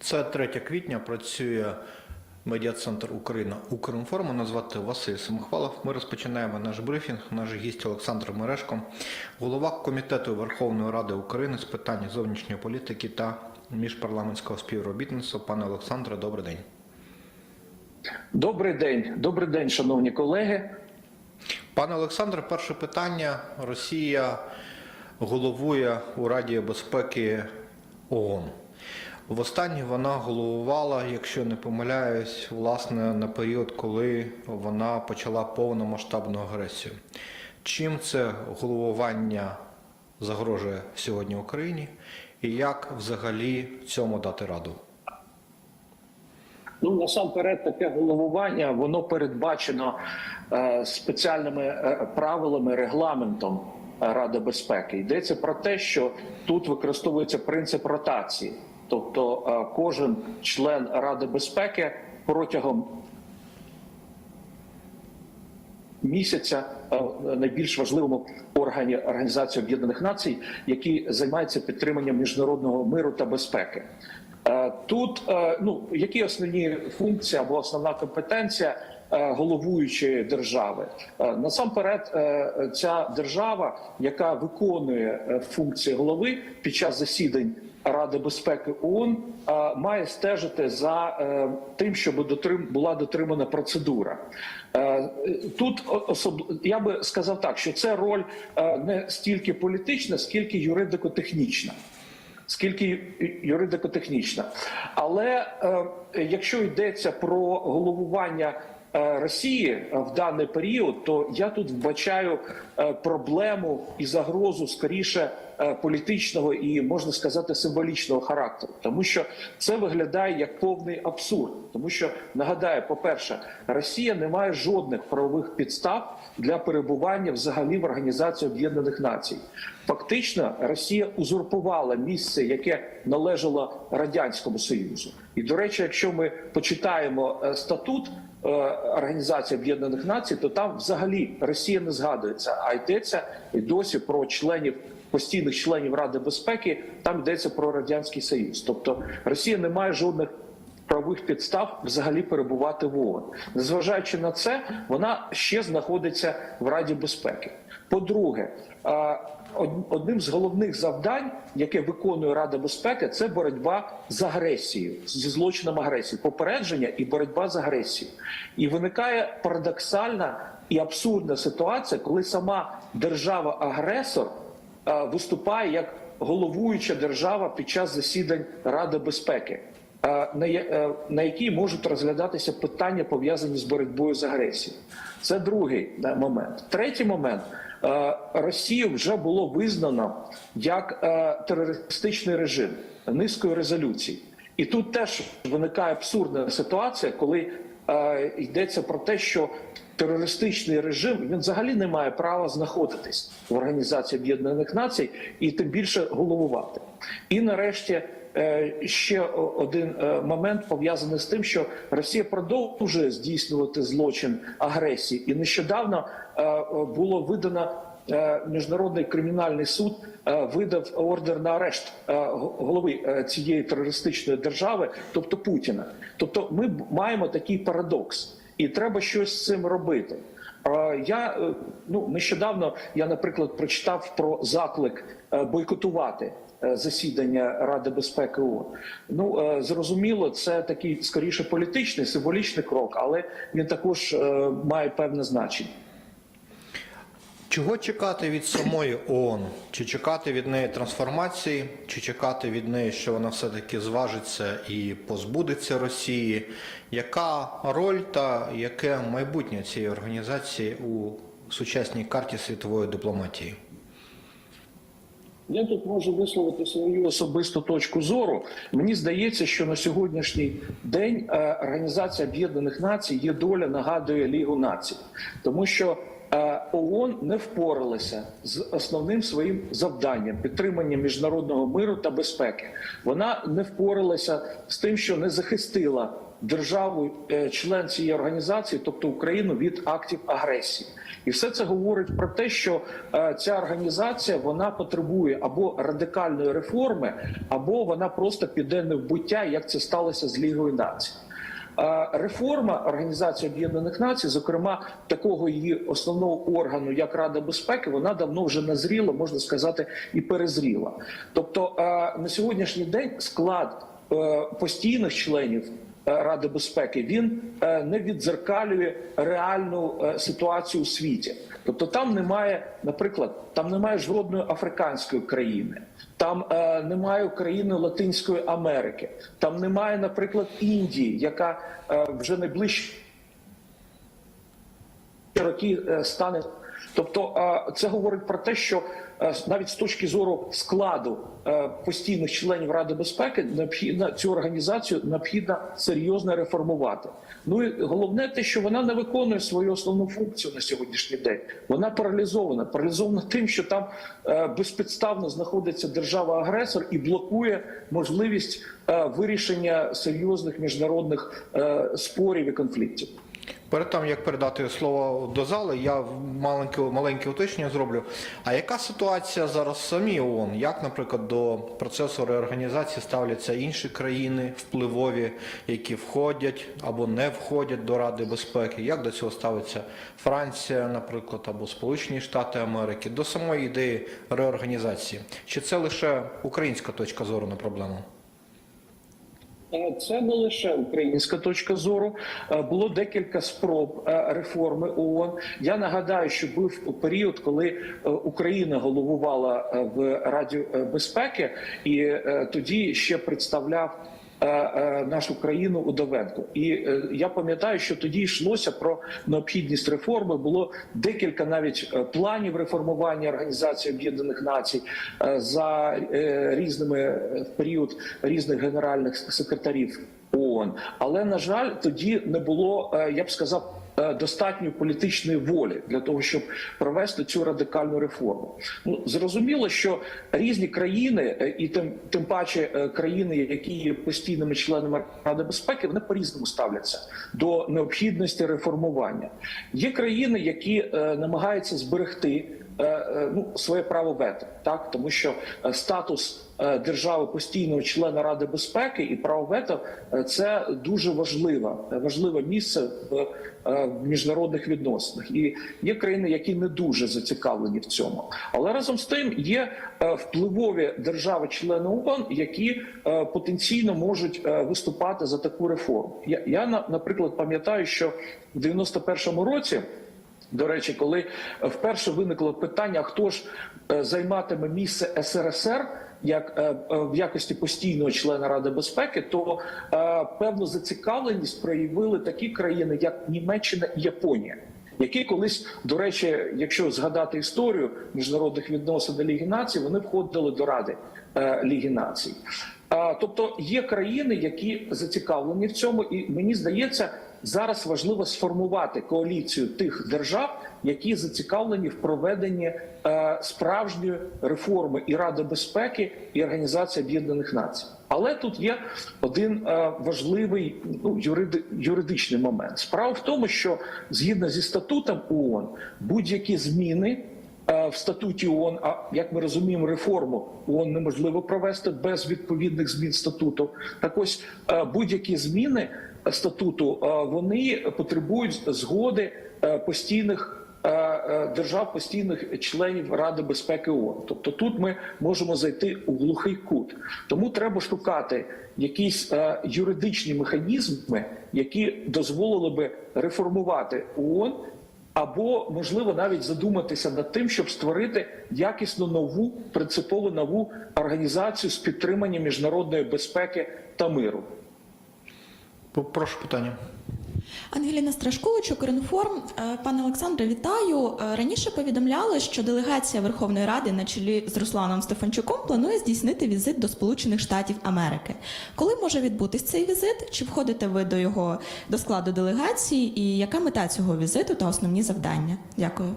Це 3 квітня працює медіа-центр Україна Укрінформ. Мене звати Василь Самохвалов. Ми розпочинаємо наш брифінг. Наш гість Олександр Мерешко, голова комітету Верховної Ради України з питань зовнішньої політики та міжпарламентського співробітництва. Пане Олександре, добрий день. Добрий день, добрий день, шановні колеги. Пане Олександре, перше питання. Росія головує у Раді безпеки ООН. Востаннє вона головувала, якщо не помиляюсь, власне на період, коли вона почала повномасштабну агресію. Чим це головування загрожує сьогодні Україні, і як взагалі цьому дати раду? Ну насамперед, таке головування воно передбачено е, спеціальними е, правилами, регламентом Ради безпеки. Йдеться про те, що тут використовується принцип ротації, тобто е, кожен член Ради безпеки протягом місяця е, найбільш важливому органі Організації Об'єднаних Націй, який займається підтриманням міжнародного миру та безпеки. Е, Тут ну які основні функції або основна компетенція головуючої держави? Насамперед, ця держава, яка виконує функції голови під час засідань Ради безпеки ООН, е, має стежити за е, тим, щоб була дотримана процедура. Е, Тут особ... я би сказав так, що це роль не стільки політична, скільки юридико-технічна скільки юридико-технічна. Але якщо йдеться про головування Росії в даний період, то я тут вбачаю проблему і загрозу скоріше політичного і можна сказати символічного характеру, тому що це виглядає як повний абсурд. Тому що нагадаю, по-перше, Росія не має жодних правових підстав для перебування взагалі в Організації Об'єднаних Націй. Фактично, Росія узурпувала місце, яке належало радянському союзу. І до речі, якщо ми почитаємо е, статут е, Організації Об'єднаних Націй, то там взагалі Росія не згадується, а йдеться і досі про членів. Постійних членів Ради безпеки там йдеться про радянський союз, тобто Росія не має жодних правових підстав взагалі перебувати в ООН. Незважаючи на це, вона ще знаходиться в Раді безпеки. По-друге, одним з головних завдань, яке виконує Рада безпеки, це боротьба з агресією, зі злочином агресії, попередження і боротьба з агресією. І виникає парадоксальна і абсурдна ситуація, коли сама держава-агресор виступає як головуюча держава під час засідань Ради безпеки, е, е, на якій можуть розглядатися питання пов'язані з боротьбою з агресією. Це другий е, момент. Третій момент. Е, Росію вже було визнано як е, терористичний режим низкою резолюцій. І тут теж виникає абсурдна ситуація, коли е, йдеться про те, що терористичний режим він взагалі не має права знаходитись в Організації Об'єднаних Націй і тим більше головувати. І нарешті е, ще один е, момент пов'язаний з тим, що Росія продовжує здійснювати злочин агресії, і нещодавно е, було видано. Міжнародний кримінальний суд видав ордер на арешт голови цієї терористичної держави, тобто Путіна. Тобто, ми маємо такий парадокс, і треба щось з цим робити. Я е, ну нещодавно я, наприклад, прочитав про заклик е, бойкотувати е, засідання Ради безпеки ООН. Ну зрозуміло, це такий скоріше політичний символічний крок, але він також має певне значення. Чого чекати від самої ООН? Чи чекати від неї трансформації, чи чекати від неї, що вона все-таки зважиться і позбудеться Росії? Яка роль та яке майбутнє цієї організації у сучасній карті світової дипломатії? Я тут можу висловити свою особисту точку зору. Мені здається, що на сьогоднішній день е, Організація Об'єднаних Націй є доля нагадує Лігу націй, тому що ООН не впоралася з основним своїм завданням підтримання міжнародного миру та безпеки. Вона не впоралася з тим, що не захистила державу, е, член цієї організації, тобто Україну, від актів агресії. І все це говорить про те, що е, ця організація вона потребує або радикальної реформи, або вона просто піде не в буття, як це сталося з Лігою націй. Реформа Організації Об'єднаних Націй, зокрема такого її основного органу, як Рада безпеки, вона давно вже назріла, можна сказати, і перезріла. Тобто на сьогоднішній день склад е, постійних членів Ради безпеки він е, не віддзеркалює реальну е, ситуацію у світі. Тобто там немає, наприклад, там немає жодної африканської країни, там е, немає країни Латинської Америки, там немає, наприклад, Індії, яка е, вже найближчі роки е, стане. Тобто, це говорить про те, що навіть з точки зору складу постійних членів Ради безпеки необхідно цю організацію необхідно серйозно реформувати. Ну і головне те, що вона не виконує свою основну функцію на сьогоднішній день. Вона паралізована. Паралізована тим, що там безпідставно знаходиться держава-агресор і блокує можливість вирішення серйозних міжнародних спорів і конфліктів. Перед тим, як передати слово до зали, я маленьке, маленьке уточнення зроблю. А яка ситуація зараз в самій ООН? Як, наприклад, до процесу реорганізації ставляться інші країни впливові, які входять або не входять до Ради безпеки? Як до цього ставиться Франція, наприклад, або Сполучені Штати Америки, до самої ідеї реорганізації? Чи це лише українська точка зору на проблему? Е, Це не лише українська точка зору. Е, Було декілька спроб е, реформи ООН. Я нагадаю, що був період, коли Україна головувала в Раді безпеки, і тоді ще представляв. Е, е, Нашу країну у Удовенко, і е, я пам'ятаю, що тоді йшлося про необхідність реформи. Було декілька навіть планів реформування Організації Об'єднаних Націй за різними в період різних генеральних секретарів ООН. Але на жаль, тоді не було, е, я б сказав. е, Достатньої політичної волі для того, щоб провести цю радикальну реформу. Ну зрозуміло, що різні країни, е, і тим тим паче країни, які є постійними членами Ради безпеки, вони по-різному ставляться до необхідності реформування. Є країни, які намагаються зберегти ну, своє право вето, так тому що е, статус е, держави постійного члена Ради безпеки і право вето е, це дуже важливе, важливе місце в, е, міжнародних відносинах. І є країни, які не дуже зацікавлені в цьому. Але разом з тим є е, впливові держави-члени ООН, які е, потенційно можуть е, виступати за таку реформу. Я, я на- наприклад, пам'ятаю, що в 91-му році. До речі, коли е, вперше виникло питання, хто ж е, займатиме місце СРСР як е, в якості постійного члена Ради безпеки, то певну зацікавленість проявили такі країни, як Німеччина і Японія. Які колись, до речі, якщо згадати історію міжнародних відносин Ліги націй, вони входили до Ради Ліги націй. Тобто є країни, які зацікавлені в цьому, і мені здається, зараз важливо сформувати коаліцію тих держав, які зацікавлені в проведенні е, справжньої реформи і Ради безпеки, і Організації Об'єднаних Націй. Але тут є один е, важливий ну, юриди, юридичний момент. Справа в тому, що згідно зі статутом ООН будь-які зміни е, в статуті ООН, а як ми розуміємо, реформу ООН неможливо провести без відповідних змін статуту. Так ось будь-які зміни статуту вони потребують згоди е, постійних. е, е, Держав постійних членів Ради безпеки ООН. Тобто тут ми можемо зайти у глухий кут. Тому треба шукати якісь юридичні механізми, які дозволили би реформувати ООН або можливо навіть задуматися над тим, щоб створити якісно нову принципово нову організацію з підтримання міжнародної безпеки та миру. Прошу питання. Ангеліна Страшкович, Укрінформ. Е, Пане Олександре, вітаю. Е, Раніше повідомляли, що делегація Верховної Ради на чолі з Русланом Стефанчуком планує здійснити візит до Сполучених Штатів Америки. Коли може відбутись цей візит? Чи входите ви до його до складу делегації? І яка мета цього візиту та основні завдання? Дякую.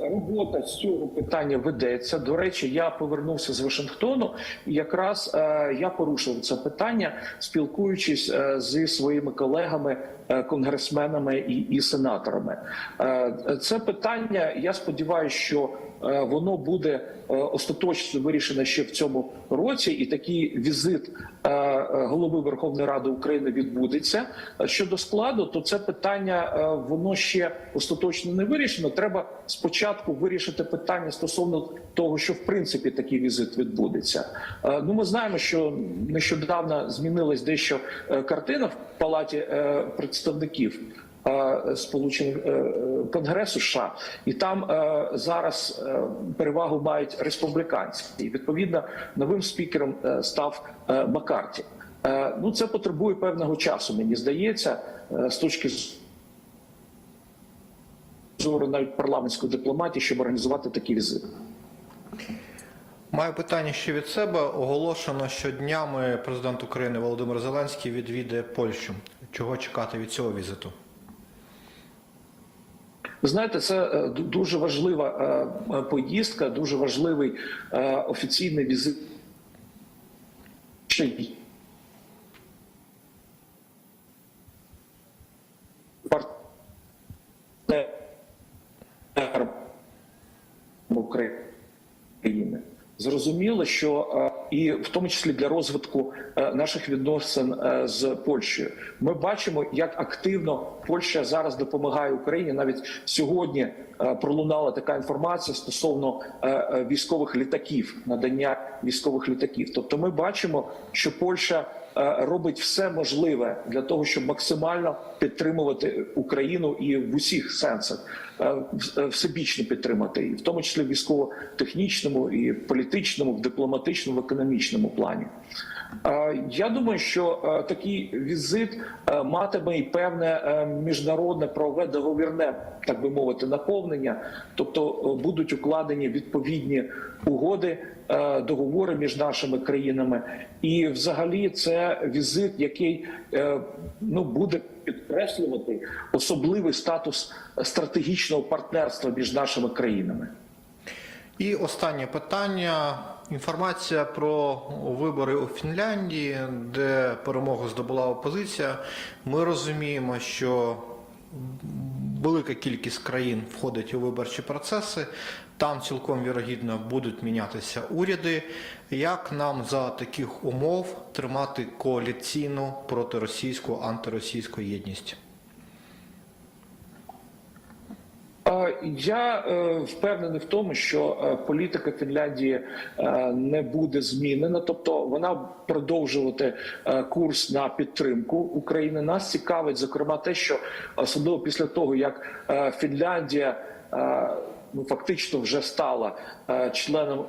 Робота з цього питання ведеться. До речі, я повернувся з Вашингтону, і якраз е, я порушив це питання, спілкуючись е, зі своїми колегами, е, конгресменами і, і сенаторами. Е, це питання. Я сподіваюся, що е, воно буде е, остаточно вирішено ще в цьому році, і такий візит е, е, голови Верховної Ради України відбудеться. Е, Щодо складу, то це питання е, воно ще остаточно не вирішено. Треба спочатку вирішити питання стосовно того, що в принципі такий візит відбудеться. Е, Ну, ми знаємо, що нещодавно змінилась дещо е, картина в палаті е, представників. Е, Сполучених е, е, Конгресу США, і там зараз перевагу мають республіканці. І відповідно новим спікером став Маккарті. Ну це потребує певного часу. Мені здається, з точки зору навіть парламентської дипломатії, щоб організувати такий візит. Маю питання ще від себе. Оголошено, що днями президент України Володимир Зеленський відвідає Польщу. Чого чекати від цього візиту? Знаєте, це е, дуже важлива е, е, поїздка, дуже важливий офіційний візит. України. Зрозуміло, що і в тому числі для розвитку е, наших відносин е, з Польщею, ми бачимо, як активно Польща зараз допомагає Україні. Навіть сьогодні е, пролунала така інформація стосовно військових літаків, надання військових літаків. Тобто, ми бачимо, що Польща робить все можливе для того, щоб максимально підтримувати Україну і в усіх сенсах е, е, всебічно підтримати, і в тому числі в військово-технічному, і політичному, в дипломатичному, в економічному плані. Я думаю, що е, такий візит е, матиме і певне е, міжнародне правове договірне, так би мовити, наповнення, тобто будуть укладені відповідні угоди, договори між нашими країнами, і взагалі це візит, який ну буде підкреслювати особливий статус стратегічного партнерства між нашими країнами. І останнє питання. Інформація про вибори у Фінляндії, де перемогу здобула опозиція. Ми розуміємо, що велика кількість країн входить у виборчі процеси. Там цілком вірогідно будуть мінятися уряди. Як нам за таких умов тримати коаліційну протиросійську антиросійську єдність? Е, Я е, впевнений в тому, що е, політика Фінляндії е, не буде змінена, тобто вона продовжувати курс на підтримку України. Нас цікавить зокрема те, що особливо після того, як Фінляндія. Ну, фактично вже стала членом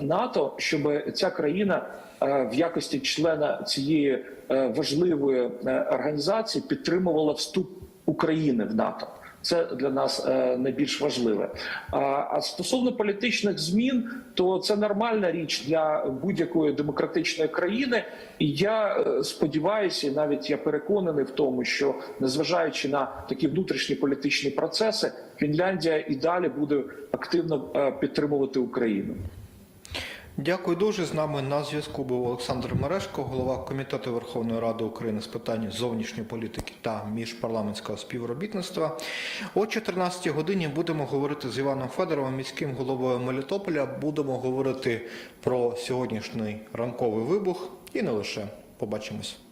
НАТО, щоб ця країна в якості члена цієї важливої організації підтримувала вступ України в НАТО. Це для нас е, найбільш важливе. А, стосовно політичних змін, то це нормальна річ для будь-якої демократичної країни. І я е, сподіваюся, і навіть я переконаний в тому, що незважаючи на такі внутрішні політичні процеси, Фінляндія і далі буде активно е, підтримувати Україну. Дякую дуже. З нами на зв'язку був Олександр Мерешко, голова комітету Верховної Ради України з питань зовнішньої політики та міжпарламентського співробітництва. О 14 годині будемо говорити з Іваном Федоровим, міським головою Мелітополя. Будемо говорити про сьогоднішній ранковий вибух і не лише. Побачимось.